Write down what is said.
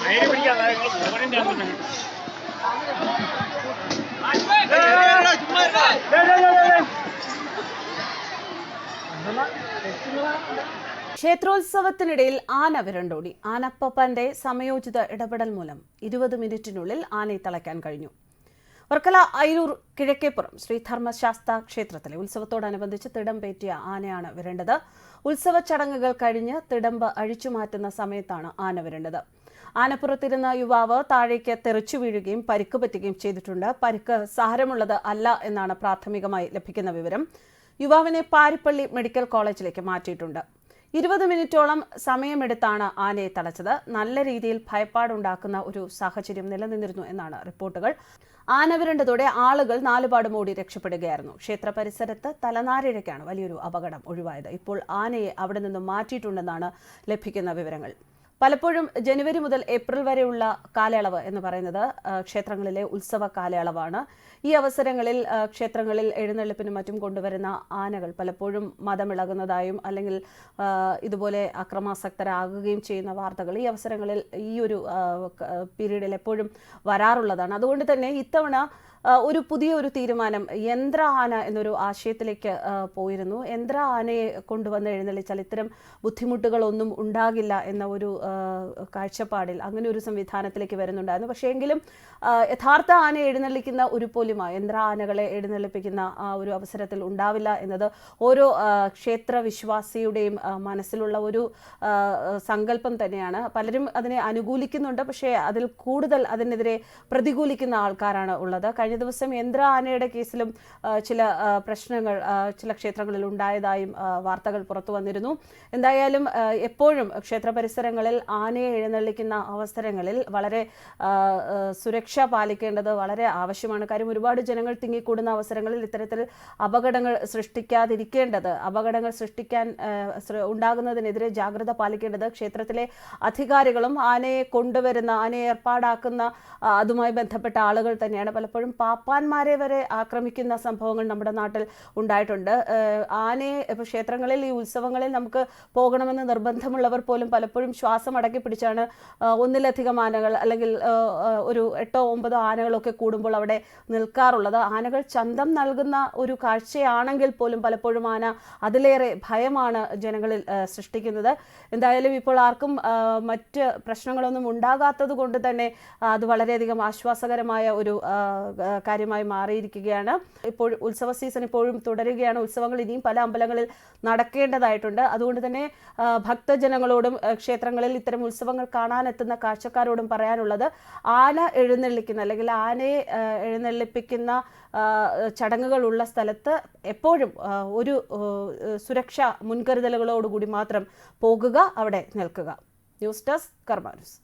മയില് പിടിക്കാതെ നിങ്ങൾ പോകണിന്റെ അങ്ങനെ ക്ഷേത്രോത്സവത്തിനിടയിൽ ആന വിരണ്ടോടി. ആനപ്പപ്പന്റെ സമയോചിത ഇടപെടൽ മൂലം ഇരുപത് മിനിറ്റിനുള്ളിൽ ആനയെ തളയ്ക്കാൻ കഴിഞ്ഞു. വർക്കല അയിരൂർ കിഴക്കേപ്പുറം ശ്രീധർമ്മശാസ്ത ക്ഷേത്രത്തിലെ ഉത്സവത്തോടനുബന്ധിച്ച് തിടമ്പേറ്റിയ ആനയാണ് വിരണ്ടത്. ഉത്സവ ചടങ്ങുകൾ കഴിഞ്ഞ് തിടമ്പ് അഴിച്ചുമാറ്റുന്ന സമയത്താണ് ആന വിരണ്ടത്. ആനപ്പുറത്തിരുന്ന യുവാവ് താഴേക്ക് തെറിച്ചു വീഴുകയും പരിക്ക് പറ്റുകയും ചെയ്തിട്ടുണ്ട്. പരിക്ക് സാരമുള്ളത് അല്ല എന്നാണ് പ്രാഥമികമായി ലഭിക്കുന്ന വിവരം. യുവാവിനെ പാരിപ്പള്ളി മെഡിക്കൽ കോളേജിലേക്ക് മാറ്റിയിട്ടുണ്ട്. ഇരുപത് മിനിറ്റോളം സമയമെടുത്താണ് ആനയെ തളച്ചത്. നല്ല രീതിയിൽ ഭയപ്പാടുണ്ടാക്കുന്ന ഒരു സാഹചര്യം നിലനിന്നിരുന്നു എന്നാണ് റിപ്പോർട്ടുകൾ. ആന വിരണ്ടതോടെ ആളുകൾ നാലുപാടും ഓടി രക്ഷപ്പെടുകയായിരുന്നു. ക്ഷേത്ര പരിസരത്ത് തലനാരിഴയ്ക്കാണ് വലിയൊരു അപകടം ഒഴിവായത്. ഇപ്പോൾ ആനയെ അവിടെ നിന്നും മാറ്റിയിട്ടുണ്ടെന്നാണ് ലഭിക്കുന്ന വിവരങ്ങൾ. പലപ്പോഴും ജനുവരി മുതൽ ഏപ്രിൽ വരെയുള്ള കാലയളവ് എന്ന് പറയുന്നത് ക്ഷേത്രങ്ങളിലെ ഉത്സവ കാലയളവാണ്. ഈ അവസരങ്ങളിൽ ക്ഷേത്രങ്ങളിൽ എഴുന്നള്ളിപ്പിനും മറ്റും കൊണ്ടുവരുന്ന ആനകൾ പലപ്പോഴും മതമിളകുന്നതായും അല്ലെങ്കിൽ ഇതുപോലെ അക്രമാസക്തരാകുകയും ചെയ്യുന്ന വാർത്തകൾ ഈ അവസരങ്ങളിൽ ഈ ഒരു പീരീഡിൽ എപ്പോഴും വരാറുള്ളതാണ്. അതുകൊണ്ട് തന്നെ ഇത്തവണ ഒരു പുതിയ ഒരു തീരുമാനം യന്ത്ര ആന എന്നൊരു ആശയത്തിലേക്ക് പോയിരുന്നു. യന്ത്ര ആനയെ കൊണ്ടുവന്ന് എഴുന്നള്ളിച്ചാൽ ഇത്തരം ബുദ്ധിമുട്ടുകളൊന്നും ഉണ്ടാകില്ല എന്ന ഒരു കാഴ്ചപ്പാടിൽ അങ്ങനെ ഒരു സംവിധാനത്തിലേക്ക് വരുന്നുണ്ടായിരുന്നു. പക്ഷേ എങ്കിലും യഥാർത്ഥ ആന എഴുന്നള്ളിക്കുന്ന ഒരു പൊലിമ യന്ത്ര ആനകളെ എഴുന്നള്ളിപ്പിക്കുന്ന ആ ഒരു അവസരത്തിൽ ഉണ്ടാവില്ല എന്നത് ഓരോ ക്ഷേത്ര വിശ്വാസിയുടെയും മനസ്സിലുള്ള ഒരു സങ്കല്പം തന്നെയാണ്. പലരും അതിനെ അനുകൂലിക്കുന്നുണ്ട് പക്ഷേ അതിൽ കൂടുതൽ അതിനെതിരെ പ്രതികൂലിക്കുന്ന ആൾക്കാരാണ് ഉള്ളത്. കഴിഞ്ഞ ദിവസം യന്ത്ര ആനയുടെ കേസിലും ചില പ്രശ്നങ്ങൾ ചില ക്ഷേത്രങ്ങളിൽ ഉണ്ടായതായും വാർത്തകൾ പുറത്തു വന്നിരുന്നു. എന്തായാലും എപ്പോഴും ക്ഷേത്ര പരിസരങ്ങളിൽ ആനയെ എഴുന്നള്ളിക്കുന്ന അവസരങ്ങളിൽ വളരെ സുരക്ഷ പാലിക്കേണ്ടത് വളരെ ആവശ്യമാണ്. കാര്യം ഒരുപാട് ജനങ്ങൾ തിങ്ങിക്കൂടുന്ന അവസരങ്ങളിൽ ഇത്തരത്തിൽ അപകടങ്ങൾ സൃഷ്ടിക്കാതിരിക്കേണ്ടത് അപകടങ്ങൾ സൃഷ്ടിക്കാൻ ഉണ്ടാകുന്നതിനെതിരെ ജാഗ്രത പാലിക്കേണ്ടത് ക്ഷേത്രത്തിലെ അധികാരികളും ആനയെ കൊണ്ടുവരുന്ന ആനയെ ഏർപ്പാടാക്കുന്ന അതുമായി ബന്ധപ്പെട്ട ആളുകൾ തന്നെയാണ് പലപ്പോഴും പാപ്പാന്മാരെ വരെ ആക്രമിക്കുന്ന സംഭവങ്ങൾ നമ്മുടെ നാട്ടിൽ ഉണ്ടായിട്ടുണ്ട്. ആനയെ ഇപ്പോൾ ക്ഷേത്രങ്ങളിൽ ഈ ഉത്സവങ്ങളിൽ നമുക്ക് പോകണമെന്ന് നിർബന്ധമുള്ളവർ പോലും പലപ്പോഴും ശ്വാസം അടക്കി പിടിച്ചാണ് ഒന്നിലധികം ആനകൾ അല്ലെങ്കിൽ ഒരു എട്ടോ ഒമ്പതോ ആനകളൊക്കെ കൂടുമ്പോൾ അവിടെ നിൽക്കാറുള്ളത്. ആനകൾ ചന്തം നൽകുന്ന ഒരു കാഴ്ചയാണെങ്കിൽ പോലും പലപ്പോഴും ആന അതിലേറെ ഭയമാണ് ജനങ്ങളിൽ സൃഷ്ടിക്കുന്നത്. എന്തായാലും ഇപ്പോൾ ആർക്കും മറ്റ് പ്രശ്നങ്ങളൊന്നും ഉണ്ടാകാത്തത് കൊണ്ട് തന്നെ അത് അത് വളരെയധികം ആശ്വാസകരമായ ഒരു കാര്യമായി മാറിയിരിക്കുകയാണ്. ഇപ്പോൾ ഉത്സവ സീസൺ ഇപ്പോഴും തുടരുകയാണ്. ഉത്സവങ്ങൾ ഇനിയും പല അമ്പലങ്ങളിൽ നടക്കേണ്ടതായിട്ടുണ്ട്. അതുകൊണ്ട് തന്നെ ഭക്തജനങ്ങളോടും ക്ഷേത്രങ്ങളിൽ ഇത്തരം ഉത്സവങ്ങൾ കാണാനെത്തുന്ന കാഴ്ചക്കാരോടും പറയാനുള്ളത് ആന എഴുന്നള്ളിക്കുന്ന അല്ലെങ്കിൽ ആനയെ എഴുന്നള്ളിപ്പിക്കുന്ന ചടങ്ങുകളുള്ള സ്ഥലത്ത് എപ്പോഴും ഒരു സുരക്ഷാ മുൻകരുതലുകളോടുകൂടി മാത്രം പോകുക അവിടെ നിൽക്കുക. News desk Karma news.